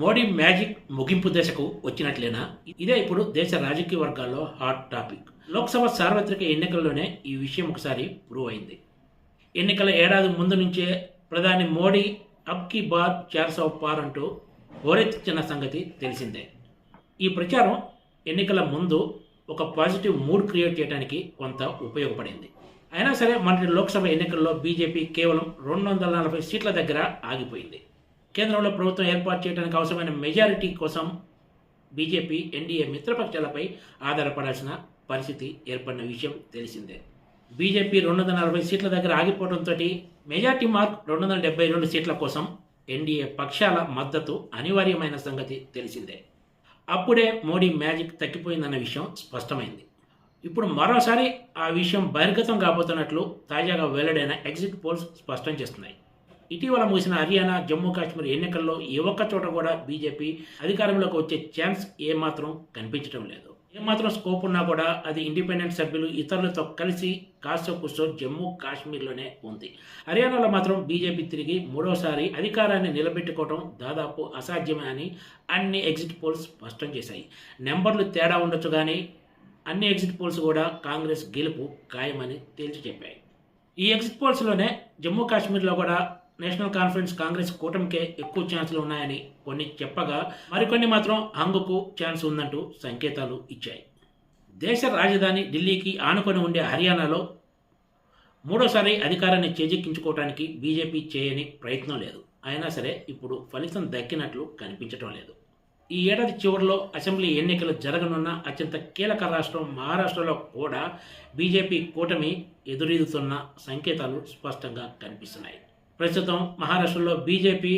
Modi magic ముగింపు దశకు వచ్చినట్లేనా? ఇదే ఇప్పుడు దేశ రాజకీయ వర్గాల్లో హాట్ టాపిక్. లోక్సభ సార్వత్రిక ఎన్నికల్లోనే ఈ విషయం ఒకసారి ప్రూవ్ అయింది. ఎన్నికల ఏడాది ముందు నుంచే ప్రధాని మోడీ అబ్ కీ బార్ చార్ సౌ పార్ అంటూ హోరెత్తిచ్చిన సంగతి తెలిసిందే. ఈ ప్రచారం ఎన్నికల ముందు ఒక పాజిటివ్ మూడ్ క్రియేట్ చేయడానికి కొంత ఉపయోగపడింది. అయినా సరే మన లోక్సభ ఎన్నికల్లో బీజేపీ కేవలం రెండు వందల నలభై సీట్ల దగ్గర ఆగిపోయింది. కేంద్రంలో ప్రభుత్వం ఏర్పాటు చేయడానికి అవసరమైన మెజారిటీ కోసం బీజేపీ ఎన్డీఏ మిత్రపక్షాలపై ఆధారపడాల్సిన పరిస్థితి ఏర్పడిన విషయం తెలిసిందే. బీజేపీ రెండు వందల నలభై సీట్ల దగ్గర ఆగిపోవడంతో మెజార్టీ మార్క్ రెండు వందల డెబ్బై రెండు సీట్ల కోసం ఎన్డీఏ పక్షాల మద్దతు అనివార్యమైన సంగతి తెలిసిందే. అప్పుడే మోడీ మ్యాజిక్ తగ్గిపోయిందన్న విషయం స్పష్టమైంది. ఇప్పుడు మరోసారి ఆ విషయం బహిర్గతం కాబోతున్నట్లు తాజాగా వెల్లడైన ఎగ్జిట్ పోల్స్ స్పష్టం చేస్తున్నాయి. ఇటీవల ముగిసిన హర్యానా జమ్మూ కాశ్మీర్ ఎన్నికల్లో ఏ ఒక్క చోట కూడా బీజేపీ అధికారంలోకి వచ్చే ఛాన్స్ ఏమాత్రం కనిపించడం లేదు. ఏమాత్రం స్కోప్ ఉన్నా కూడా అది ఇండిపెండెంట్ సభ్యులు ఇతరులతో కలిసి కాస్త కూర్చో జమ్మూ కాశ్మీర్లోనే ఉంది. హర్యానాలో మాత్రం బీజేపీ తిరిగి మూడోసారి అధికారాన్ని నిలబెట్టుకోవడం దాదాపు అసాధ్యమే అని అన్ని ఎగ్జిట్ పోల్స్ స్పష్టం చేశాయి. నెంబర్లు తేడా ఉండొచ్చు కానీ అన్ని ఎగ్జిట్ పోల్స్ కూడా కాంగ్రెస్ గెలుపు ఖాయమని తేల్చి చెప్పాయి. ఈ ఎగ్జిట్ పోల్స్లోనే జమ్మూ కాశ్మీర్లో కూడా నేషనల్ కాన్ఫరెన్స్ కాంగ్రెస్ కూటమికే ఎక్కువ ఛాన్సులు ఉన్నాయని కొన్ని చెప్పగా మరికొన్ని మాత్రం హంగుకు ఛాన్స్ ఉందంటూ సంకేతాలు ఇచ్చాయి. దేశ రాజధాని ఢిల్లీకి ఆనుకొని ఉండే హర్యానాలో మూడోసారి అధికారాన్ని చేజిక్కించుకోవడానికి బీజేపీ చేయని ప్రయత్నం లేదు. అయినా సరే ఇప్పుడు ఫలితం దక్కినట్లు కనిపించడం లేదు. ఈ ఏడాది చివరిలో అసెంబ్లీ ఎన్నికలు జరగనున్న అత్యంత కీలక రాష్ట్రం మహారాష్ట్రలో కూడా బీజేపీ కూటమి ఎదురీదుతున్న సంకేతాలు స్పష్టంగా కనిపిస్తున్నాయి. ప్రస్తుతం మహారాష్ట్రలో BJP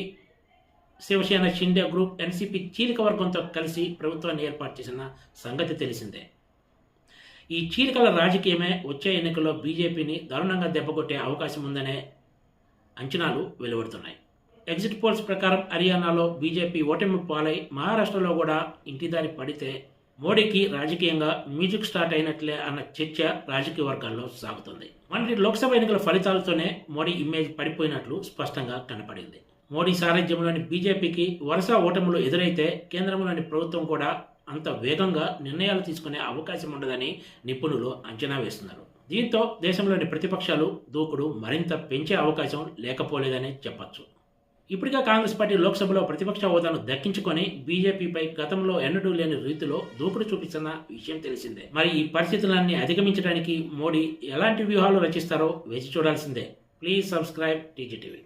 Shiv Sena Shinde group NCP చీలిక వర్గంతో కలిసి ప్రభుత్వాన్ని ఏర్పాటు చేసిన సంగతి తెలిసిందే. ఈ చీలికల రాజకీయమే వచ్చే ఎన్నికల్లో బీజేపీని దారుణంగా దెబ్బకొట్టే అవకాశం ఉందనే అంచనాలు వెలువడుతున్నాయి. ఎగ్జిట్ పోల్స్ ప్రకారం హర్యానాలో బీజేపీ ఓటమి పాలై మహారాష్ట్రలో కూడా ఇంటిదారి పడితే మోడీకి రాజకీయంగా మ్యూజిక్ స్టార్ట్ అయినట్లే అన్న చర్చ రాజకీయ వర్గాల్లో సాగుతుంది. మన లోక్సభ ఎన్నికల ఫలితాలతోనే మోడీ ఇమేజ్ పడిపోయినట్లు స్పష్టంగా కనపడింది. మోడీ సారథ్యంలోని బీజేపీకి వరుస ఓటములు ఎదురైతే కేంద్రంలోని ప్రభుత్వం కూడా అంత వేగంగా నిర్ణయాలు తీసుకునే అవకాశం ఉండదని నిపుణులు అంచనా వేస్తున్నారు. దీంతో దేశంలోని ప్రతిపక్షాలు దూకుడు మరింత పెంచే అవకాశం లేకపోలేదనే చెప్పచ్చు. ఇప్పటికే కాంగ్రెస్ పార్టీ లోక్సభలో ప్రతిపక్ష హోదాను దక్కించుకొని బీజేపీపై గతంలో ఎన్నడూ లేని రీతిలో దూకుడు చూపిస్తున్న విషయం తెలిసిందే. మరి ఈ పరిస్థితులన్నీ అధిగమించడానికి మోడీ ఎలాంటి వ్యూహాలు రచిస్తారో వేచి చూడాల్సిందే. Please subscribe TGTV